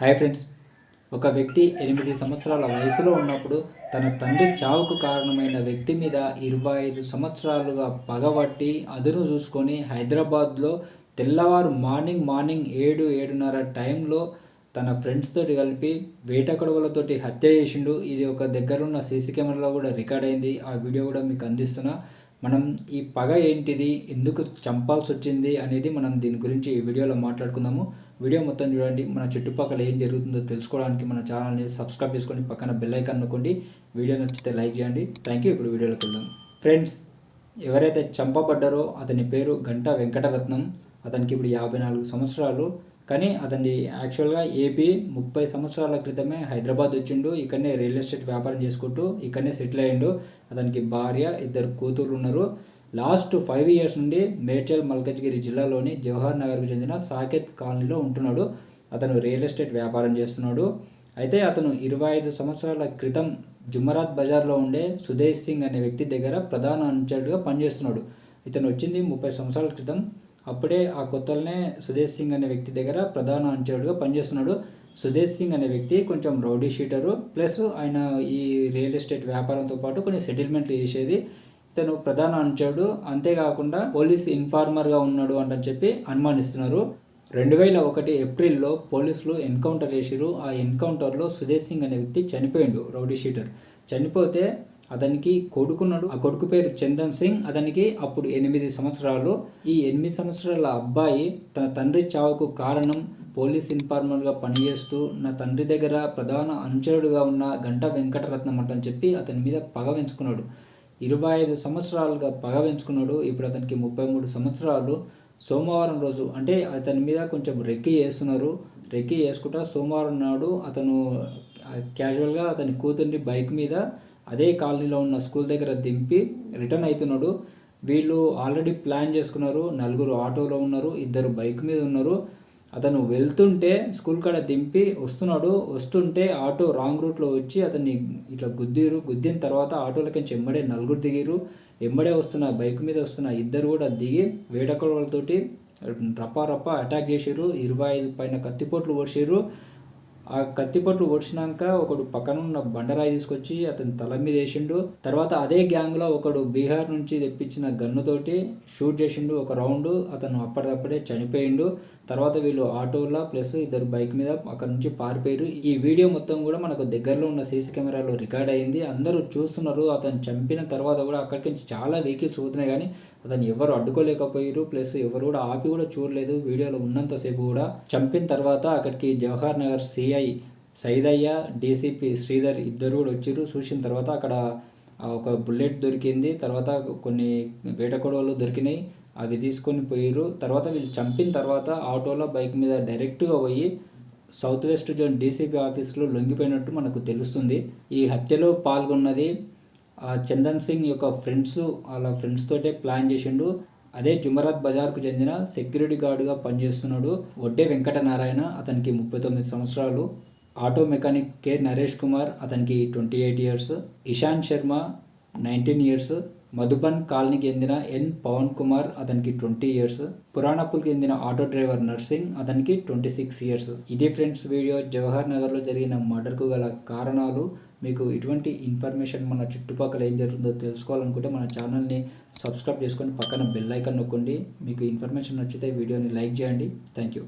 Hi friends. ఒక వ్యక్తి ఎనిమిది సంవత్సరాల వయసులో ఉన్నప్పుడు తన తండ్రి చావుకు కారణమైన వ్యక్తి మీద ఇరవై ఐదు సంవత్సరాలుగా పగబట్టి అదును చూసుకొని హైదరాబాద్లో తెల్లవారు మార్నింగ్ మార్నింగ్ ఏడు ఏడున్నర టైంలో తన ఫ్రెండ్స్ తోటి కలిపి వేటకొడవలతోటి హత్య చేసిండు. ఇది ఒక దగ్గరున్న సీసీ కెమెరాలో కూడా రికార్డ్ అయింది. ఆ వీడియో కూడా మీకు అందిస్తున్నా. మనం ఈ పగ ఏంటిది? ఎందుకు చంపాల్సి వచ్చింది అనేది మనం దీని గురించి ఈ వీడియోలో మాట్లాడుకుందాము. వీడియో మొత్తం చూడండి. మన చుట్టుపక్కల ఏం జరుగుతుందో తెలుసుకోవడానికి మన ఛానల్ని సబ్స్క్రైబ్ చేసుకొని పక్కన బెల్ ఐకాన్ నొక్కండి. వీడియో నచ్చితే లైక్ చేయండి. థ్యాంక్ యూ ఇప్పుడు వీడియోలోకి వెళ్దాం. ఫ్రెండ్స్ ఎవరైతే చంపబడ్డారో అతని పేరు గంటా వెంకటరత్నం. అతనికి ఇప్పుడు యాభై నాలుగు సంవత్సరాలు. కానీ అతని యాక్చువల్గా ఏపీ ముప్పై సంవత్సరాల క్రితమే హైదరాబాద్ వచ్చిండు. ఇక్కడనే రియల్ ఎస్టేట్ వ్యాపారం చేసుకుంటూ ఇక్కడనే సెటిల్ అయ్యిండు. అతనికి భార్య ఇద్దరు కూతురు ఉన్నారు. లాస్ట్ ఫైవ్ ఇయర్స్ నుండి మేడ్చల్ మల్కజ్గిరి జిల్లాలోని జవహర్ నగర్కు చెందిన సాకేత్ కాలనీలో ఉంటున్నాడు. అతను రియల్ ఎస్టేట్ వ్యాపారం చేస్తున్నాడు. అయితే అతను ఇరవై ఐదు సంవత్సరాల క్రితం జుమరాత్ బజార్లో ఉండే సుదేశ్ సింగ్ అనే వ్యక్తి దగ్గర ప్రధాన అనుచరుడుగా పనిచేస్తున్నాడు. ఇతను వచ్చింది ముప్పై సంవత్సరాల క్రితం. అప్పుడే ఆ కొత్తలనే సుదేశ్ సింగ్ అనే వ్యక్తి దగ్గర ప్రధాన అనుచరుడుగా పనిచేస్తున్నాడు. సుదేశ్ సింగ్ అనే వ్యక్తి కొంచెం రౌడీ షీటరు ప్లస్ ఆయన ఈ రియల్ ఎస్టేట్ వ్యాపారంతో పాటు కొన్ని సెటిల్మెంట్లు చేసేది. తను ప్రధాన అనుచరుడు అంతేకాకుండా పోలీస్ ఇన్ఫార్మర్గా ఉన్నాడు అంటని చెప్పి అనుమానిస్తున్నారు. రెండు వేల ఒకటి ఏప్రిల్లో పోలీసులు ఎన్కౌంటర్ చేసిరు ఆ ఎన్కౌంటర్లో సుదేశ్ సింగ్ అనే వ్యక్తి చనిపోయిండు రౌడీ షీటర్. చనిపోతే అతనికి కొడుకున్నాడు. ఆ కొడుకు పేరు చందన్ సింగ్. అతనికి అప్పుడు ఎనిమిది సంవత్సరాలు. ఈ ఎనిమిది సంవత్సరాల అబ్బాయి తన తండ్రి చావుకు కారణం పోలీస్ ఇన్ఫార్మర్గా పనిచేస్తూ నా తండ్రి దగ్గర ప్రధాన అనుచరుడుగా ఉన్న గంట వెంకటరత్నం అంటని చెప్పి అతని మీద పగ పెంచుకున్నాడు ఇరవై ఐదు సంవత్సరాలుగా పగ పెంచుకున్నాడు. ఇప్పుడు అతనికి ముప్పై మూడు సంవత్సరాలు. సోమవారం రోజు అంటే అతని మీద కొంచెం రెక్కి చేస్తున్నారు రెక్కి చేసుకుంటా సోమవారం నాడు అతను క్యాజువల్గా అతని కూతుర్ని బైక్ మీద అదే కాలనీలో ఉన్న స్కూల్ దగ్గర దింపి రిటర్న్ అవుతున్నాడు. వీళ్ళు ఆల్రెడీ ప్లాన్ చేసుకున్నారు. నలుగురు ఆటోలో ఉన్నారు. ఇద్దరు బైక్ మీద ఉన్నారు. అతను వెళ్తుంటే స్కూల్ కాడ దింపి వస్తున్నాడు. వస్తుంటే ఆటో రాంగ్ రూట్లో వచ్చి అతన్ని ఇట్లా గుద్దిరు. గుద్దిన తర్వాత ఆటోలకి ఎమ్మడే నలుగురు దిగిరు ఎమ్మడే వస్తున్న బైక్ మీద వస్తున్న ఇద్దరు కూడా దిగి వేడకలతోటి రప్పా రప్ప అటాక్ చేసిర్రు. ఇరవై ఐదు పైన కత్తిపోట్లు ఓడిసిర్రు ఆ కత్తిపట్టు ఓడిచినాక ఒకడు పక్కనున్న బండరాయి తీసుకొచ్చి అతని తల మీద వేసిండు. తర్వాత అదే గ్యాంగ్లో ఒకడు బీహార్ నుంచి తెప్పించిన గన్నుతోటి షూట్ చేసిండు ఒక రౌండ్ అతను అప్పటికప్పుడే చనిపోయిండు. తర్వాత వీళ్ళు ఆటోలో ప్లస్ ఇద్దరు బైక్ మీద అక్కడ నుంచి పారిపోయారు. ఈ వీడియో మొత్తం కూడా మనకు దగ్గరలో ఉన్న సీసీ కెమెరాలో రికార్డ్ అయింది. అందరూ చూస్తున్నారు. అతను చంపిన తర్వాత కూడా అక్కడికి నుంచి చాలా వెహికల్స్ పోతున్నాయి కానీ అతను ఎవరు అడ్డుకోలేకపోయారు ప్లస్ ఎవరు కూడా ఆపి కూడా చూడలేదు. వీడియోలో ఉన్నంతసేపు కూడా చంపిన తర్వాత అక్కడికి జవహర్ నగర్ సిఐ సైదయ్య డీసీపీ శ్రీధర్ ఇద్దరు కూడా వచ్చారు. చూసిన తర్వాత అక్కడ ఒక బుల్లెట్ దొరికింది. తర్వాత కొన్ని వేట కొడవలు దొరికినాయి. అవి తీసుకొని పోయారు. తర్వాత వీళ్ళు చంపిన తర్వాత ఆటోలో బైక్ మీద డైరెక్ట్గా పోయి సౌత్ వెస్ట్ జోన్ డీసీపీ ఆఫీస్లో లొంగిపోయినట్టు మనకు తెలుస్తుంది. ఈ హత్యలో పాల్గొన్నది చందన్ సింగ్ యొక్క ఫ్రెండ్స్ వాళ్ళ ఫ్రెండ్స్ తోటే ప్లాన్ చేసిండు. అదే జుమరాత్ బజార్కు చెందిన సెక్యూరిటీ గార్డుగా పనిచేస్తున్నాడు వడ్డే వెంకట నారాయణ అతనికి ముప్పై తొమ్మిది సంవత్సరాలు. Auto mechanic K Naresh Kumar అతనికి twenty eight years. Ishant Sharma nineteen years. Madhuban కాలనీకి చెందిన ఎన్ పవన్ కుమార్ అతనికి ట్వంటీ ఇయర్స్. పురాణపుల్కి చెందిన ఆటో డ్రైవర్ నర్సింగ్ అతనికి ట్వంటీ సిక్స్ ఇయర్స్. ఇదే ఫ్రెండ్స్ వీడియో జవహర్ నగర్లో జరిగిన మర్డర్కు గల కారణాలు మీకు ఇటువంటి ఇన్ఫర్మేషన్ మన చుట్టుపక్కల ఏం జరుగుతుందో తెలుసుకోవాలనుకుంటే మన ఛానల్ని సబ్స్క్రైబ్ చేసుకొని పక్కన బెల్ ఐకాన్ నొక్కండి. మీకు ఇన్ఫర్మేషన్ నచ్చితే వీడియోని లైక్ చేయండి. Thank you